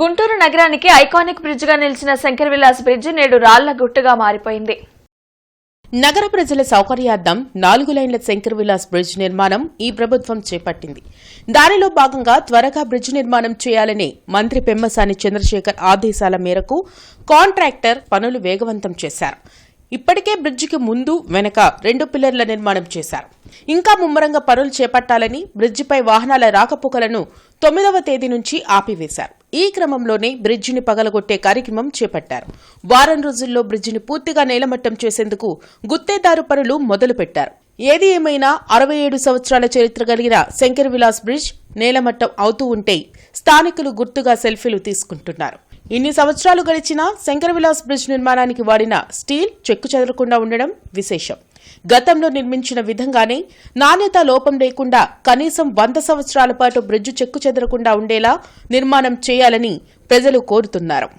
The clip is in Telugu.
గుంటూరు నగరానికి ఐకానిక్ బ్రిడ్జ్గా నిలిచిన శంకర్ విలాస్ బ్రిడ్జ్ నేడు రాళ్ళ గుట్టుగా మారిపోయింది. నగర ప్రజల సౌకర్యార్థం నాలుగు లైన్ల శంకర్ విలాస్ బ్రిడ్జ్ నిర్మాణం ఈ ప్రభుత్వం చేపట్టింది. దానిలో భాగంగా త్వరగా బ్రిడ్జ్ నిర్మాణం చేయాలని మంత్రి పెమ్మసాని చంద్రశేఖర్ ఆదేశాల మేరకు కాంట్రాక్టర్ పనులు వేగవంతం చేశారు. ఇప్పటికే బ్రిడ్జికి ముందు వెనక రెండు పిల్లర్ల నిర్మాణం చేశారు. ఇంకా ముమ్మరంగా పనులు చేపట్టాలని బ్రిడ్జిపై వాహనాల రాకపోకలను తొమ్మిదవ తేదీ నుంచి ఆపివేశారు. ఈ క్రమంలోనే బ్రిడ్జిని పగలగొట్టే కార్యక్రమం చేపట్టారు. వారం రోజుల్లో బ్రిడ్జిని పూర్తిగా నేలమట్టం చేసేందుకు గుత్తేదారు పనులు మొదలుపెట్టారు. ఏది ఏమైనా అరవై ఏడు సంవత్సరాల చరిత్ర కలిగిన శంకర్ విలాస్ బ్రిడ్జ్ నేలమట్టం అవుతూ ఉంటే స్థానికులు గుర్తుగా సెల్ఫీలు తీసుకుంటున్నారు. ఇన్ని సంవత్సరాలు గడిచినా శంకర విలాస్ బ్రిడ్జ్ నిర్మాణానికి వాడిన స్టీల్ చెక్కు చెదరకుండా ఉండడం విశేషం. గతంలో నిర్మించిన విధంగానే నాణ్యత లోపం లేకుండా కనీసం వంద సంవత్సరాల పాటు బ్రిడ్జ్ చెక్కు చెదరకుండా ఉండేలా నిర్మాణం చేయాలని ప్రజలు కోరుతున్నారు.